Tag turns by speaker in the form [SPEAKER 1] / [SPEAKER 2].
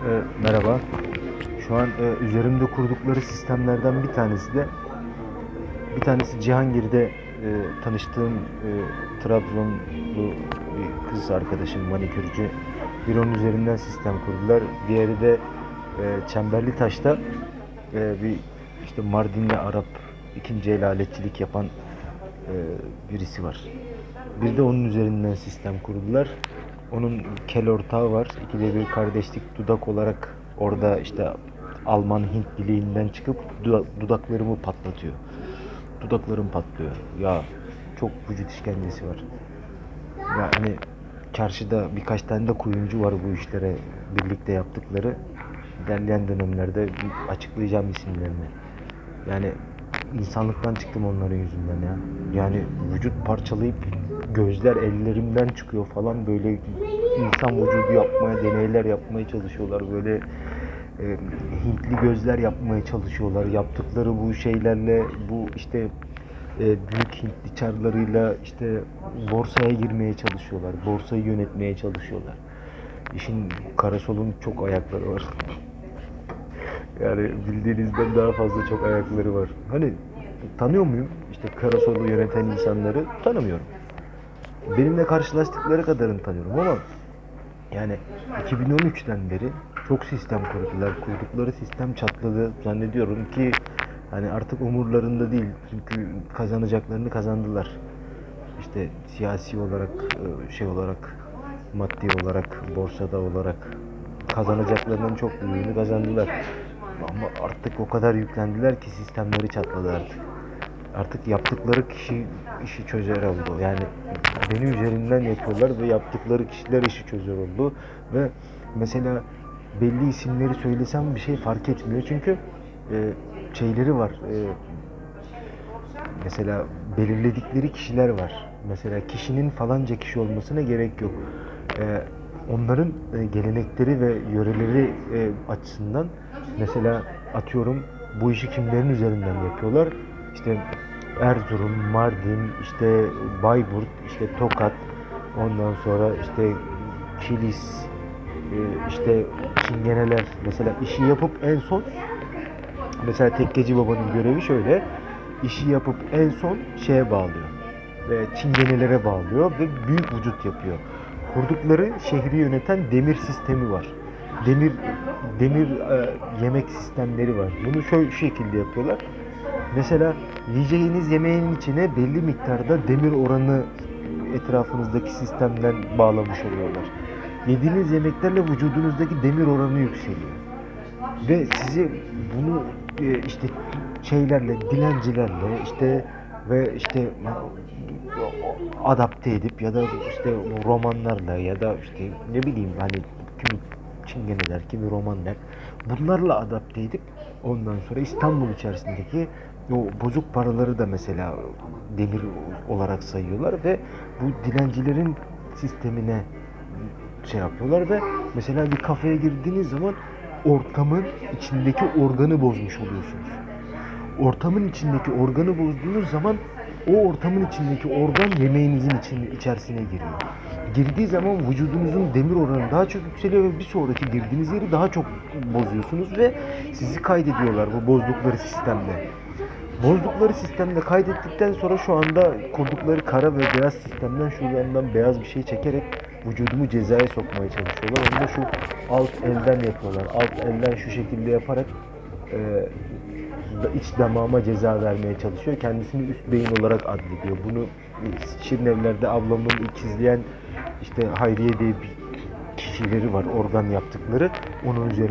[SPEAKER 1] E, merhaba. Şu an e, üzerimde kurdukları sistemlerden bir tanesi de bir tanesi Cihangir'de e, tanıştığım e, Trabzonlu bir kız arkadaşım manikürcü. Bir onun üzerinden sistem kurdular. Diğeri de e, Çemberli Taş'ta e, bir işte Mardinli Arap ikinci el aletçilik yapan e, birisi var. Bir de onun üzerinden sistem kurdular. Onun kel ortağı var. İkide bir kardeşlik dudak olarak orada işte Alman Hint diliğinden çıkıp du- dudaklarımı patlatıyor. Dudaklarım patlıyor. Ya çok vücut işkencesi var. Ya hani çarşıda birkaç tane de kuyumcu var bu işlere birlikte yaptıkları. İlerleyen dönemlerde açıklayacağım isimlerini. Yani insanlıktan çıktım onların yüzünden ya. Yani vücut parçalayıp gözler ellerimden çıkıyor falan böyle insan vücudu yapmaya, deneyler yapmaya çalışıyorlar. Böyle e, Hintli gözler yapmaya çalışıyorlar. Yaptıkları bu şeylerle bu işte e, büyük Hintli çarlarıyla işte borsaya girmeye çalışıyorlar. Borsayı yönetmeye çalışıyorlar. İşin Karasol'un çok ayakları var. Yani bildiğinizden daha fazla çok ayakları var. Hani tanıyor muyum? İşte Karasol'u yöneten insanları tanımıyorum. Benimle karşılaştıkları kadarını tanıyorum ama yani 2013'ten beri çok sistem kurdular. Kurdukları sistem çatladı. Zannediyorum ki hani artık umurlarında değil. Çünkü kazanacaklarını kazandılar. İşte siyasi olarak, e, şey olarak, maddi olarak, borsada olarak kazanacaklarının çok büyüğünü kazandılar. Ama artık o kadar yüklendiler ki sistemleri çatladı artık. Artık yaptıkları kişi işi çözer oldu. Yani benim üzerimden yapıyorlar ve yaptıkları kişiler işi çözer oldu. Ve mesela belli isimleri söylesem bir şey fark etmiyor. Çünkü e, şeyleri var. E, mesela belirledikleri kişiler var. Mesela kişinin falanca kişi olmasına gerek yok. Ee, onların e, gelenekleri ve yöreleri e, açısından mesela atıyorum bu işi kimlerin üzerinden yapıyorlar? İşte Erzurum, Mardin, işte Bayburt, işte Tokat, ondan sonra işte Kilis, e, işte Çingeneler mesela işi yapıp en son Mesela Tekkeci Baba'nın görevi şöyle. işi yapıp en son şeye bağlıyor. Ve çingenelere bağlıyor ve büyük vücut yapıyor. Kurdukları şehri yöneten demir sistemi var. Demir demir e, yemek sistemleri var. Bunu şöyle şu şekilde yapıyorlar. Mesela yiyeceğiniz yemeğin içine belli miktarda demir oranı etrafınızdaki sistemden bağlamış oluyorlar. Yediğiniz yemeklerle vücudunuzdaki demir oranı yükseliyor ve sizi bunu e, işte şeylerle dilencilerle işte ve işte adapte edip ya da işte romanlarla ya da işte ne bileyim hani kimi çingeneler kimi romanlar bunlarla adapte edip ondan sonra İstanbul içerisindeki o bozuk paraları da mesela demir olarak sayıyorlar ve bu dilencilerin sistemine şey yapıyorlar ve mesela bir kafeye girdiğiniz zaman ortamın içindeki organı bozmuş oluyorsunuz. Ortamın içindeki organı bozduğunuz zaman o ortamın içindeki organ yemeğinizin için, içerisine giriyor. Girdiği zaman vücudunuzun demir oranı daha çok yükseliyor ve bir sonraki girdiğiniz yeri daha çok bozuyorsunuz ve sizi kaydediyorlar bu bozdukları sistemde. Bozdukları sistemde kaydettikten sonra şu anda kurdukları kara ve beyaz sistemden şu yandan beyaz bir şey çekerek vücudumu cezaya sokmaya çalışıyorlar. Onu da şu alt elden yapıyorlar. Alt elden şu şekilde yaparak e, iç damağıma ceza vermeye çalışıyor. Kendisini üst beyin olarak addediyor. Bunu Şirinevler'de ablamın ikizleyen işte Hayriye diye bir kişileri var organ yaptıkları. Onun üzerine